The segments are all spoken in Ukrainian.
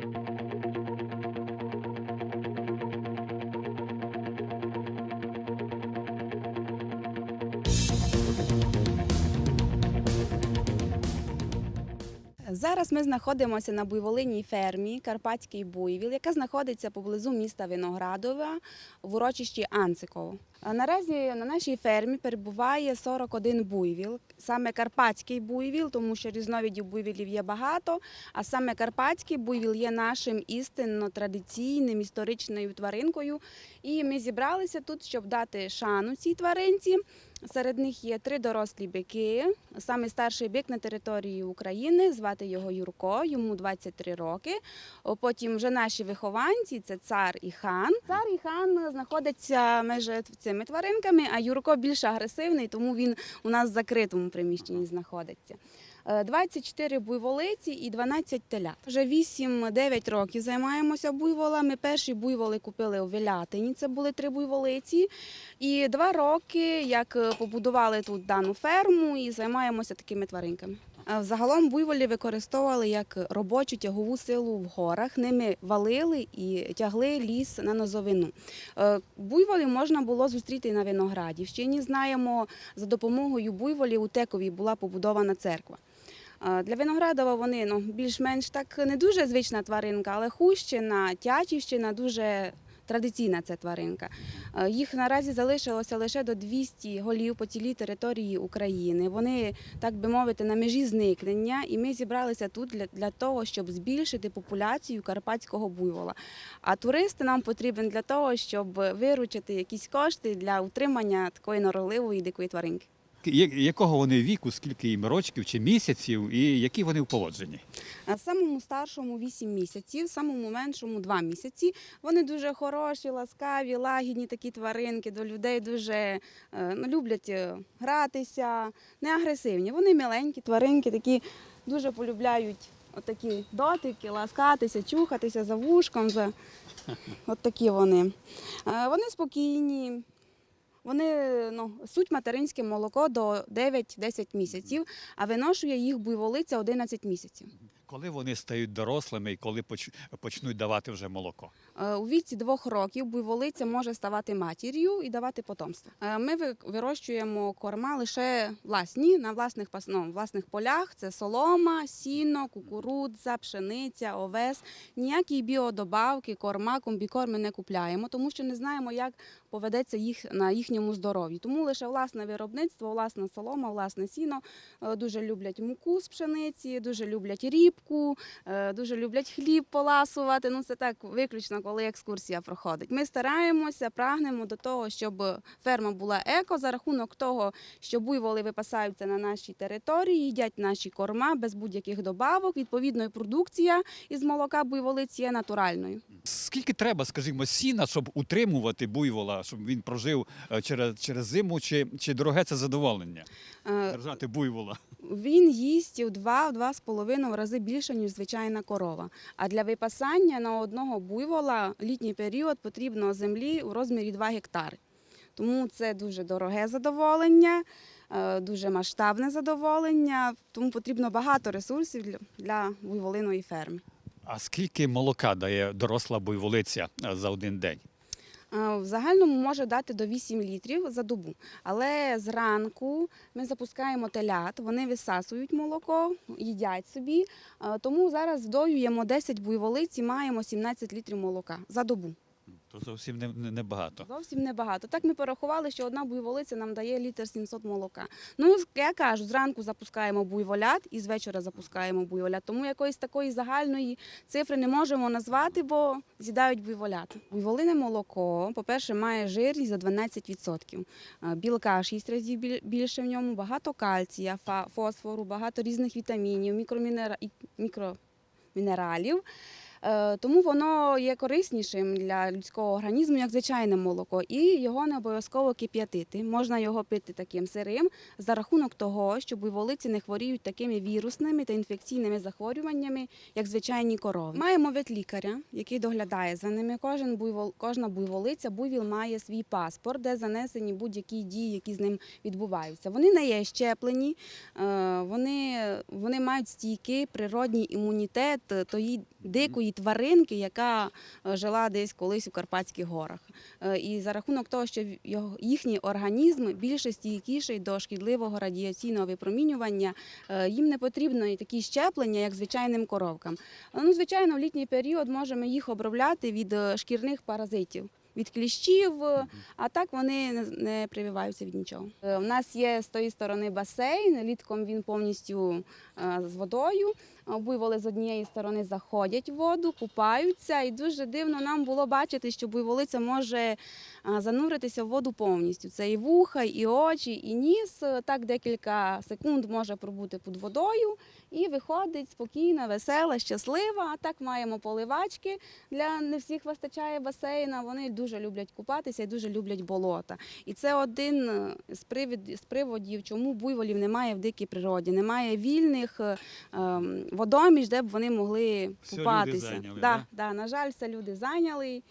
Thank you. Зараз ми знаходимося на буйволинній фермі Карпатський буйвіл, яка знаходиться поблизу міста Виноградова в урочищі Анциково. Наразі на нашій фермі перебуває 41 буйвіл, саме карпатський буйвіл, тому що різновидів буйвілів є багато. А саме карпатський буйвіл є нашим істинно традиційним історичною тваринкою. І ми зібралися тут, щоб дати шану цій тваринці. Серед них є три дорослі бики. Саме старший бик на території України, звати його Юрко, йому 23 роки. Потім вже наші вихованці це цар і хан. Цар і хан знаходяться між цими тваринками, а Юрко більш агресивний, тому він у нас в закритому приміщенні знаходиться. Е, 24 буйволиці і 12 телят. Вже 8-9 років займаємося буйволами. Перші буйволи купили у Вілятині, це були три буйволиці. І два роки, як е, побудували тут дану ферму і займаємося такими тваринками. Е, Загалом буйволі використовували як робочу тягову силу в горах. Ними валили і тягли ліс на нозовину. Е, Буйволів можна було зустріти на Виноградівщині. Знаємо, за допомогою буйволів у Текові була побудована церква. Для Виноградова вони ну, більш-менш так не дуже звична тваринка, але Хущина, Тячівщина дуже традиційна ця тваринка. Їх наразі залишилося лише до 200 голів по цілій території України. Вони, так би мовити, на межі зникнення, і ми зібралися тут для, для того, щоб збільшити популяцію карпатського буйвола. А туристи нам потрібен для того, щоб виручити якісь кошти для утримання такої норовливої дикої тваринки. Якого вони віку, скільки їм рочків чи місяців, і які вони в поводженні? Самому старшому 8 місяців, самому меншому 2 місяці. Вони дуже хороші, ласкаві, лагідні такі тваринки, до людей дуже е, ну, люблять е, гратися, не агресивні. Вони миленькі тваринки, такі дуже полюбляють отакі дотики, ласкатися, чухатися за вушком. За... От такі вони. Е, Вони спокійні. Вони ну, суть материнське молоко до 9-10 місяців, а виношує їх буйволиця 11 місяців. Коли вони стають дорослими і коли поч- почнуть давати вже молоко? Е, У віці двох років буйволиця може ставати матір'ю і давати потомство. Е, Ми вирощуємо корма лише власні на власних ну, власних полях. Це солома, сіно, кукурудза, пшениця, овес. Ніякі біодобавки, корма, комбікорми не купляємо, тому що не знаємо, як поведеться їх на їхньому здоров'ї. Тому лише власне виробництво, власна солома, власне сіно. Е, Дуже люблять муку з пшениці, дуже люблять рібку, е, дуже люблять хліб поласувати. Ну це так виключно, коли екскурсія проходить. Ми стараємося, прагнемо до того, щоб ферма була еко за рахунок того, що буйволи випасаються на нашій території, їдять наші корма без будь-яких добавок. Відповідно, і продукція із молока буйволиць є натуральною. Скільки треба, скажімо, сіна, щоб утримувати буйвола, щоб він прожив е, через, через зиму, чи, чи дороге це задоволення? Е, Держати буйвола. Він їсть у 2-2,5 рази більше, ніж звичайна корова. А для випасання на одного буйвола літній період потрібно землі у розмірі 2 гектари. Тому це дуже дороге задоволення, е, дуже масштабне задоволення, тому потрібно багато ресурсів для- для буйволиної ферми. А скільки молока дає доросла буйволиця е, за один день? Е, В загальному може дати до 8 літрів за добу. Але зранку ми запускаємо телят, вони висасують молоко, їдять собі. Е, Тому зараз вдоюємо 10 буйволиць і маємо 17 літрів молока за добу. То зовсім не, не, небагато. Зовсім небагато. Так ми порахували, що одна буйволиця нам дає літр 700 молока. Ну, я кажу, зранку запускаємо буйволят і з вечора запускаємо буйволят. Тому якоїсь такої загальної цифри не можемо назвати, бо з'їдають буйволят. Буйволине молоко, по-перше, має жирність за 12%. Е, Білка 6 разів більше в ньому, багато кальція, фосфору, багато різних вітамінів, мікромінералів. Е, Тому воно є кориснішим для людського організму, як звичайне молоко, і його не обов'язково кип'ятити. Можна його пити таким сирим за рахунок того, що буйволиці не хворіють такими вірусними та інфекційними захворюваннями, як звичайні корови. Маємо ветлікаря, який доглядає за ними. Кожен буйвол, кожна буйволиця, буйвіл має свій паспорт, де занесені будь-які дії, які з ним відбуваються. Вони не є щеплені, е, вони, вони мають стійкий природній імунітет е, тої дикої дикої тваринки, яка е, жила десь колись у Карпатських горах. Е, І за рахунок того, що їхній організм більше стійкіший до шкідливого радіаційного випромінювання, е, їм не потрібно і такі щеплення, як звичайним коровкам. Ну, звичайно, в літній період можемо їх обробляти від шкірних паразитів. Від кліщів, а так вони не, прививаються від нічого. У нас є з тої сторони басейн. Літком він повністю з водою. Буйволи з однієї сторони заходять в воду, купаються, і дуже дивно нам було бачити, що буйволиця може е, зануритися в воду повністю. Це і вуха, і очі, і ніс. Так декілька секунд може пробути під водою і виходить спокійна, весела, щаслива. А так маємо поливачки. Для не всіх вистачає басейна. Вони дуже люблять купатися і дуже люблять болота. І це один е, з привід з приводів, чому буйволів немає в дикій природі. Немає вільних е, водоміж, де б вони могли Все люди купатися. зайняли, да, да? да, на жаль, все люди зайняли.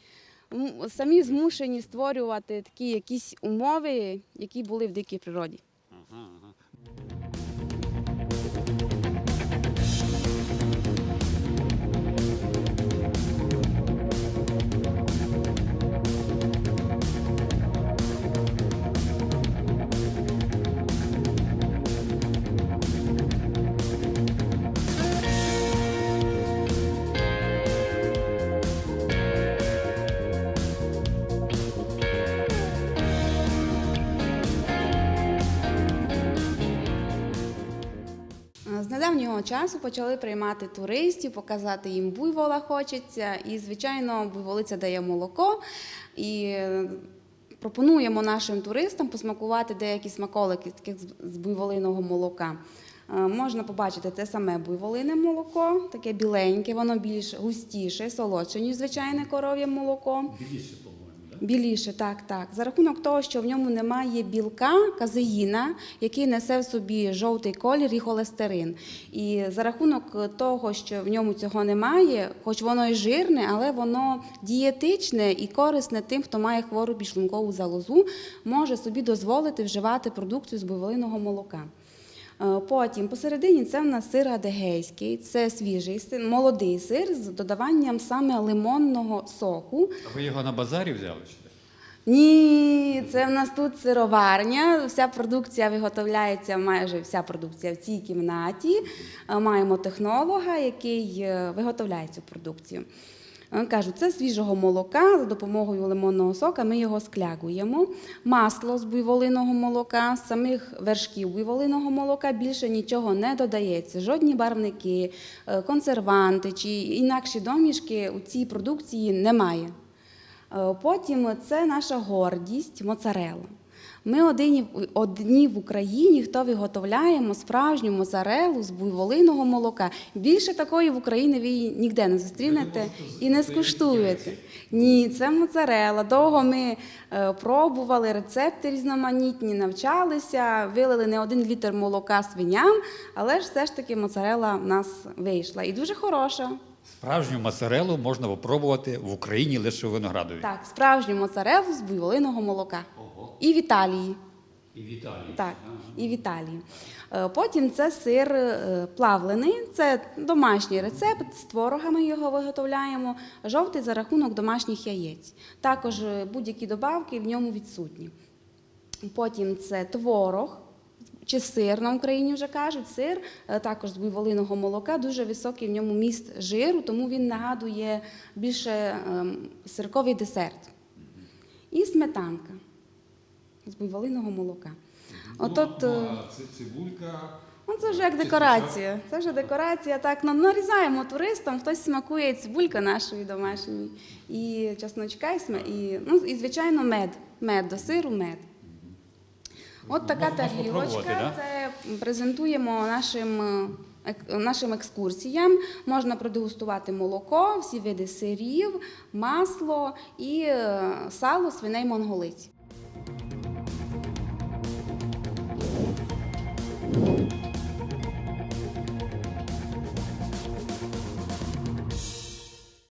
Самі змушені створювати такі якісь умови, які були в дикій природі. Недавнього часу почали приймати туристів, показати їм буйвола хочеться. І, звичайно, буйволиця дає молоко. І е, пропонуємо нашим туристам посмакувати деякі смаколики таких з- буйволиного молока. Е, Можна побачити те саме буйволине молоко, таке біленьке, воно більш густіше, солодше, ніж звичайне коров'є молоко. Біліше? Біліше, так, так. За рахунок того, що в ньому немає білка, казеїна, який несе в собі жовтий колір і холестерин. І за рахунок того, що в ньому цього немає, хоч воно і жирне, але воно дієтичне і корисне тим, хто має хвору підшлункову залозу, може собі дозволити вживати продукцію з буйволиного молока. Е, Потім посередині це в нас сир адегейський, це свіжий сир, молодий сир з додаванням саме лимонного соку. А ви його на базарі взяли? Ні, це в нас тут сироварня. Вся продукція виготовляється, майже вся продукція в цій кімнаті. Е, Маємо технолога, який е, виготовляє цю продукцію. Кажу, це свіжого молока за допомогою лимонного сока. Ми його склягуємо. Масло з буйволиного молока, з самих вершків буйволиного молока більше нічого не додається. Жодні барвники, е, консерванти чи інакші домішки у цій продукції немає. Е, Потім це наша гордість моцарела. Ми одні, одні в Україні, хто виготовляємо справжню моцарелу з буйволиного молока. Більше такої в Україні ви її ніде не зустрінете і не скуштуєте. Ні, це моцарела. Довго ми е, пробували рецепти різноманітні, навчалися, вилили не один літр молока свиням, але ж все ж таки моцарела в нас вийшла. І дуже хороша. Справжню моцарелу можна попробувати в Україні лише у Виноградові. Так, справжню моцарелу з буйволиного молока. І в Італії. І в Італії. Так, і в Італії. Е, Потім це сир е, плавлений, це домашній рецепт, з творогами його виготовляємо, жовтий за рахунок домашніх яєць. Також е, будь-які добавки в ньому відсутні. Потім це творог. Чи сир на Україні вже кажуть, сир також з буйволиного молока, дуже високий в ньому міст жиру, тому він нагадує більше ем, сирковий десерт. І сметанка з буйволиного молока. Отот, е, цибулька. ну, це вже як декорація. Це вже декорація. Так, ну, нарізаємо туристам, хтось смакує цибулька нашої домашньої, і чесночка, і, ну, і звичайно, мед. Мед до сиру, мед. От така тарілочка. да? Це презентуємо нашим, е, нашим екскурсіям. Можна продегустувати молоко, всі види сирів, масло і е, сало свиней монголиць.